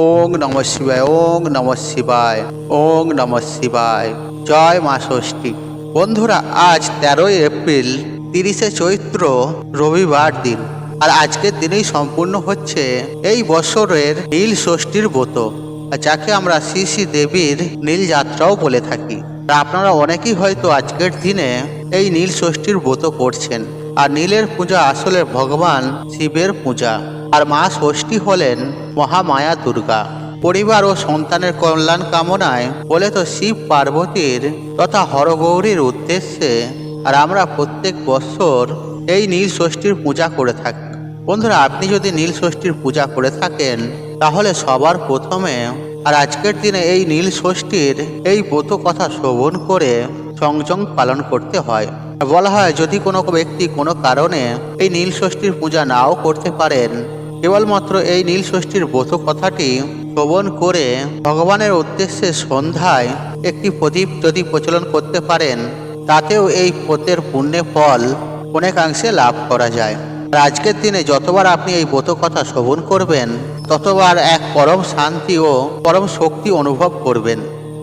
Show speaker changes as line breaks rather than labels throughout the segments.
ওং নম শিবায়, ওং নম শিবায়, ওং নম শিবায়। জয় মা ষষ্ঠী। বন্ধুরা, আজ তেরোই এপ্রিল, তিরিশে চৈত্র, রবিবার দিন। আর আজকের দিনেই সম্পূর্ণ হচ্ছে এই বছরের নীল ষষ্ঠীর ব্রত। যাকে আমরা শ্রী শ্রী দেবীর নীল যাত্রাও বলে থাকি। আপনারা অনেকেই হয়তো আজকের দিনে এই নীল ষষ্ঠীর ব্রত করছেন। আর নীলের পূজা আসলে ভগবান শিবের পূজা। আর মা ষষ্ঠী হলেন মহামায়া দুর্গা। পরিবার ও সন্তানের কল্যাণ কামনায় বলে তো শিব পার্বতীর তথা হরগৌরীর উদ্দেশ্যে আর আমরা প্রত্যেক বছর এই নীল ষষ্ঠীর পূজা করে থাকি। বন্ধুরা, আপনি যদি নীল ষষ্ঠীর পূজা করে থাকেন, তাহলে সবার প্রথমে আর আজকের দিনে এই নীল ষষ্ঠীর এই ব্রত কথা শ্রবণ করে সংযম পালন করতে হয়। বলা হয়, যদি কোনো ব্যক্তি কোনো কারণে এই নীল ষষ্ঠীর পূজা নাও করতে পারেন কেবলমাত্র এই নীল ষষ্ঠীর ব্রত কথাটি শ্রবণ করে ভগবানের উদ্দেশ্যে সন্ধ্যায় একটি প্রদীপ যদি প্রচলন করতে পারেন, তাতেও এই ব্রতের পুণ্যে ফল অনেকাংশে লাভ করা যায়। আর আজকের দিনে যতবার আপনি এই ব্রত কথা শ্রবণ করবেন, ততবার এক পরম শান্তি ও পরম শক্তি অনুভব করবেন।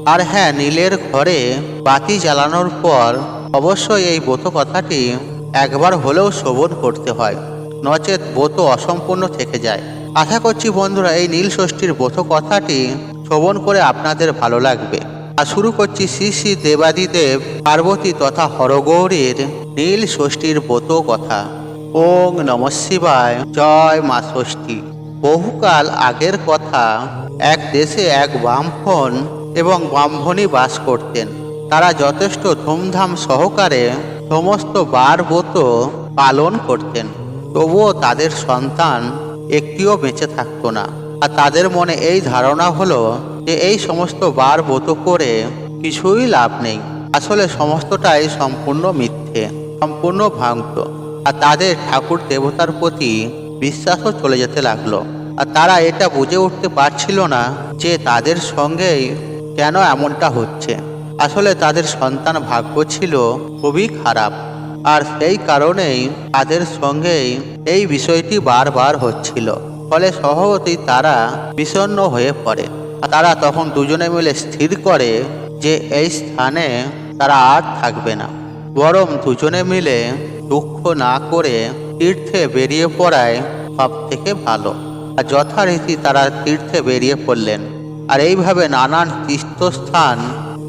আর হ্যাঁ নীলের ঘরে বাতি জ্বালানোর পর অবশ্যই এই ব্রত কথাটি একবার হলেও শ্রবণ করতে হয়। নচেত ব্রত অসম্পূর্ণ থেকে যায়। আশা করছি বন্ধুরা, এই নীল ষষ্ঠীর ব্রত কথাটি শ্রবণ করে আপনাদের ভালো লাগবে। আর শুরু করছি শ্রী শ্রী দেবাদিদেব পার্বতী তথা হরগৌরীর নীল ষষ্ঠীর ব্রত কথা। ওং নম শিবায়, জয় মা ষষ্ঠী। বহুকাল আগের কথা এক দেশে এক ব্রাহ্মণ এবং ব্রাহ্মণী বাস করতেন। তারা যথেষ্ট ধুমধাম সহকারে সমস্ত বার ব্রত পালন করতেন। তবুও তাদের সন্তান একটিও বেঁচে থাকতো না। আর তাদের মনে এই ধারণা হলো যে এই সমস্ত বার ব্রত করে কিছুই লাভ নেই। আসলে সমস্তটাই সম্পূর্ণ মিথ্যে, সম্পূর্ণ ভ্রান্ত। আর তাদের ঠাকুর দেবতার প্রতি বিশ্বাসও চলে যেতে লাগল। আর তারা এটা বুঝে উঠতে পারছিল না যে তাদের সঙ্গেই কেন এমনটা হচ্ছে। আসলে তাদের সন্তান ভাগ্য ছিল খুবই খারাপ। আর সেই কারণেই তাদের সঙ্গেই এই বিষয়টি বারবার হচ্ছিল। ফলে স্বভাবতই তারা বিষণ্ণ হয়ে পড়ে। তারা তখন দুজনে মিলে স্থির করে যে এই স্থানে তারা আর থাকবে না। বরং দুজনে মিলে দুঃখ না করে তীর্থে বেরিয়ে পড়ায় সব থেকে ভালো। আর যথারীতি তারা তীর্থে বেরিয়ে পড়লেন। আর এইভাবে নানান তীর্থস্থান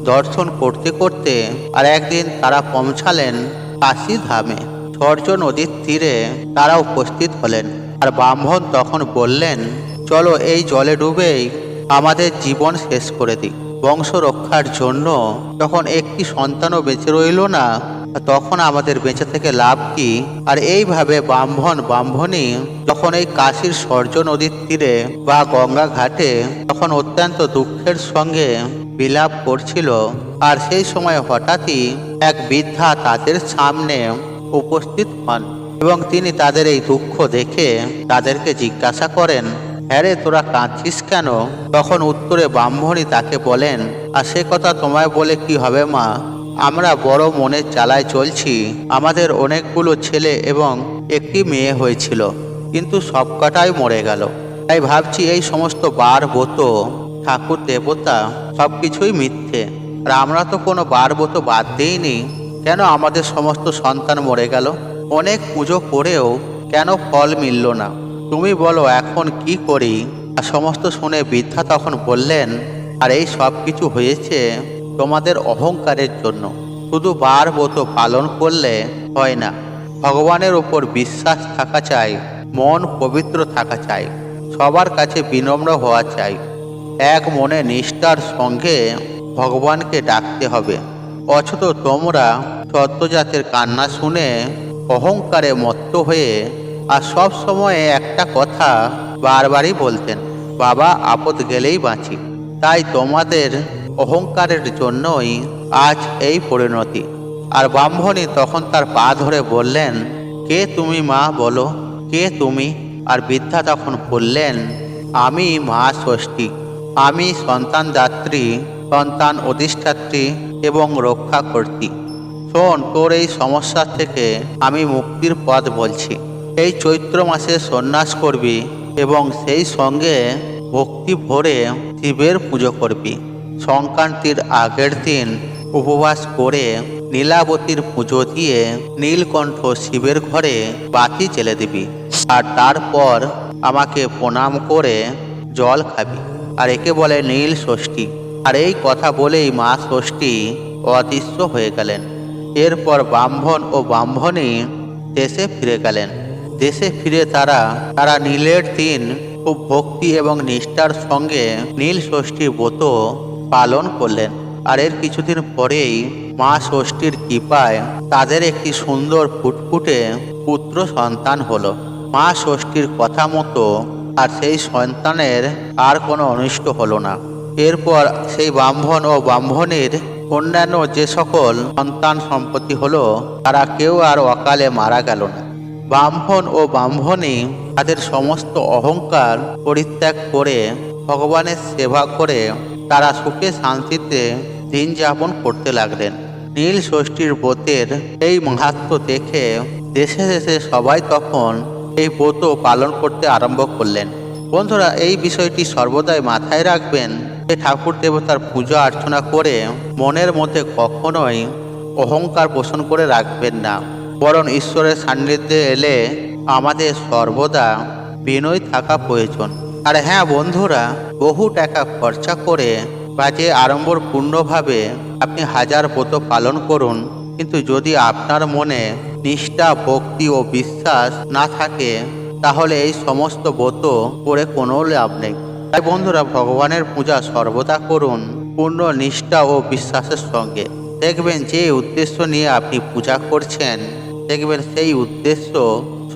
দর্শন করতে করতে আর একদিন তারা পৌঁছালেন কাশী ধামে সর্য নদীর তীরে তারা উপস্থিত হলেন। আর ব্রাহ্মণ তখন বললেন, চলো এই জলে ডুবেই আমাদের জীবন শেষ করে দিই। বংশ রক্ষার জন্য যখন একটি সন্তানও বেঁচে রইল না, তখন আমাদের বেঁচে থেকে লাভ কি? আর এইভাবে ব্রাহ্মণ ব্রাহ্মণী যখন এই কাশীর সর্য নদীর তীরে বা গঙ্গা ঘাটে তখন অত্যন্ত দুঃখের সঙ্গে বিলাপ করছিল। আর সেই সময় হঠাৎই এক বৃদ্ধা তাদের সামনে উপস্থিত হন এবং তিনি তাদের এই দুঃখ দেখে তাদেরকে জিজ্ঞাসা করেন হ্যাঁ রে, তোরা কাঁদছিস কেন? তখন উত্তরে ব্রাহ্মণী তাকে বলেন, আর সে কথা তোমায় বলে কি হবে মা? আমরা বড় মনের চালায় চলছি। আমাদের অনেকগুলো ছেলে এবং একটি মেয়ে হয়েছিল, কিন্তু সবকটাই মরে গেল। তাই ভাবছি এই সমস্ত বার ব্রত, ঠাকুর, দেবতা সব কিছুই মিথ্যে। আর আমরা তো কোনো বার ব্রত বাদ দিইনি কেন আমাদের সমস্ত সন্তান মরে গেল? অনেক পুজো করেও কেন ফল মিলল না? তুমি বলো, এখন কি করি? আর সমস্ত শুনে বৃদ্ধা তখন বললেন, আর এই সব কিছু হয়েছে তোমাদের অহংকারের জন্য। শুধু বার ব্রত পালন করলে হয় না। ভগবানের ওপর বিশ্বাস থাকা চাই, মন পবিত্র থাকা চাই, সবার কাছে বিনম্র হওয়া চাই। এক মনে নিষ্ঠার সঙ্গে ভগবানকে ডাকতে হবে। অথচ তোমরা সত্যজাতের কান্না শুনে অহংকারে মত্ত হয়ে আর সব সময়ে একটা কথা বারবারই বলতেন, বাবা, আপদ গেলেই বাঁচি। তাই তোমাদের অহংকারের জন্যই আজ এই পরিণতি। আর ব্রাহ্মণী তখন তার পা ধরে বললেন, কে তুমি মা বলো? কে তুমি? আর বৃদ্ধা তখন বললেন, আমি মা ষষ্ঠী। আমি সন্তান দাত্রী সন্তান অধিষ্ঠাত্রী এবং রক্ষা কর্তী শোন, তোর এই সমস্যা থেকে আমি মুক্তির পথ বলছি। এই চৈত্র মাসে সন্ন্যাস করবি এবং সেই সঙ্গে ভক্তি ভরে শিবের পুজো করবি। সংক্রান্তির আগের দিন উপবাস করে নীলাবতীর পুজো দিয়ে নীলকণ্ঠ শিবের ঘরে বাতি জেলে দিবি আর তারপর আমাকে প্রণাম করে জল খাবি। আর একে বলে নীল ষষ্ঠী। আর এই কথা বলেই মা ষষ্ঠী অদৃশ্য হয়ে গেলেন। এরপর ব্রাহ্মণ ও ব্রাহ্মণী দেশে ফিরে গেলেন। দেশে ফিরে তারা তারা নীলের দিন খুব ভক্তি এবং নিষ্ঠার সঙ্গে নীল ষষ্ঠীর ব্রত পালন করলেন। আর এর কিছুদিন পরেই মা ষষ্ঠীর কৃপায় তাদের একটি সুন্দর ফুটফুটে পুত্র সন্তান হলো। মা ষষ্ঠীর কথা মতো আর সেই সন্তানের আর কোনো অনিষ্ট হলো না। এরপর সেই ব্রাহ্মণ ও ব্রাহ্মণের অন্যান্য যে সকল সন্তান সম্পত্তি হলো, তারা কেউ আর অকালে মারা গেল না। ব্রাহ্মণ ও ব্রাহ্মণী তাদের সমস্ত অহংকার পরিত্যাগ করে ভগবানের সেবা করে তারা সুখে শান্তিতে দিন যাপন করতে লাগলেন। নীল ষষ্ঠীর ব্রতের এই মাহাত্ম দেখে দেশে দেশে সবাই তখন এই ব্রত পালন করতে আরম্ভ করলেন। বন্ধুরা, এই বিষয়টি সর্বদাই মাথায় রাখবেন ঠাকুর দেবতার পূজা অর্চনা করে মনের মধ্যে কখনোই অহংকার পোষণ করে রাখবেন না। বরং ঈশ্বরের সান্নিধ্যে এলে আমাদের সর্বদা বিনয় থাকা প্রয়োজন। আর হ্যাঁ বন্ধুরা, বহু টাকা খরচা করে বা যে আড়ম্বর পূর্ণভাবে আপনি হাজার ব্রত পালন করুন। কিন্তু যদি আপনার মনে নিষ্ঠা, ভক্তি ও বিশ্বাস না থাকে, তাহলে এই সমস্ত ব্রত করে কোনো লাভ নেই। তাই বন্ধুরা ভগবানের পূজা সর্বদা করুন, পূর্ণ নিষ্ঠা ও বিশ্বাসের সঙ্গে। দেখবেন যে উদ্দেশ্য নিয়ে আপনি পূজা করছেন, দেখবেন সেই উদ্দেশ্য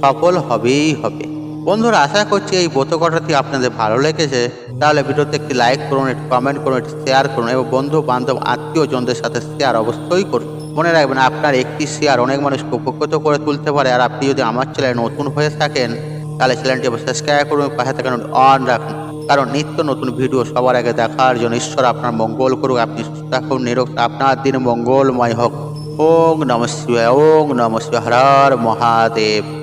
সফল হবেই হবে। বন্ধুরা, আশা করছি এই ব্রত কথাটি আপনাদের ভালো লেগেছে। তাহলে ভিডিওতে একটি লাইক করুন, একটি কমেন্ট করুন, একটি শেয়ার করুন এবং বন্ধু বান্ধব আত্মীয়জনদের সাথে শেয়ার অবশ্যই করুন। মনে রাখবেন, আপনার একটি শেয়ার অনেক মানুষকে উপকৃত করে তুলতে পারে। আর আপনি যদি আমার চ্যানেলে নতুন হয়ে থাকেন, তাহলে চ্যানেলটি সাবস্ক্রাইব করুন পাশে থাকেন অন রাখুন। কারণ নিত্য নতুন ভিডিও সবার আগে দেখার জন্য ঈশ্বর আপনার মঙ্গল করুক, আপনি সুস্থ থাকুন, নিরোগ, আপনার দিন মঙ্গলময় হোক। ওং নম শিবায়, ওং নম শিবায়, হর হর মহাদেব।